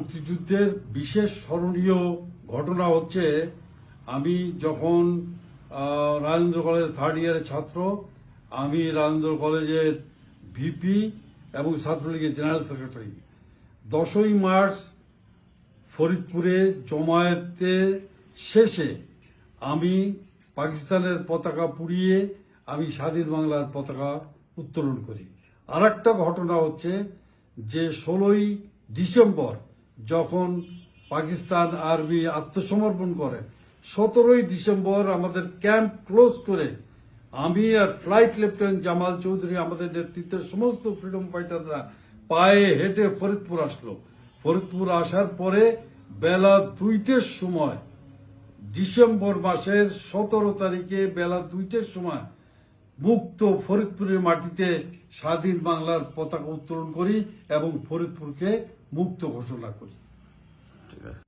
মুক্তিযুদ্ধের বিশেষ স্মরণীয় ঘটনা হচ্ছে, আমি যখন রাজেন্দ্র কলেজের থার্ড ইয়ারের ছাত্র, আমি রাজেন্দ্র কলেজের ভিপি এবং ছাত্রলীগের জেনারেল সেক্রেটারি দশই মার্চ ফরিদপুরে জমায়েতের শেষে আমি পাকিস্তানের পতাকা পুড়িয়ে আমি স্বাধীন বাংলার পতাকা উত্তোলন করি। আর ঘটনা হচ্ছে যে, ষোলোই ডিসেম্বর যখন পাকিস্তান আর্মি আত্মসমর্পণ করে, সতেরোই ডিসেম্বর আমাদের ক্যাম্প ক্লোজ করে আমি আর ফ্লাইট লেফটেন্যান্ট জামাল চৌধুরী আমাদের নেতৃত্বের সমস্ত ফ্রিডম ফাইটাররা পায়ে হেঁটে ফরিদপুর আসলো। ফরিদপুর আসার পরে বেলা দুইটের সময়, ডিসেম্বর মাসের সতেরো তারিখে বেলা দুইটের সময় মুক্ত ফরিদপুরের মাটিতে স্বাধীন বাংলার পতাকা উত্তোলন করি এবং ফরিদপুরকে মুক্ত ঘোষণা করি। ঠিক আছে।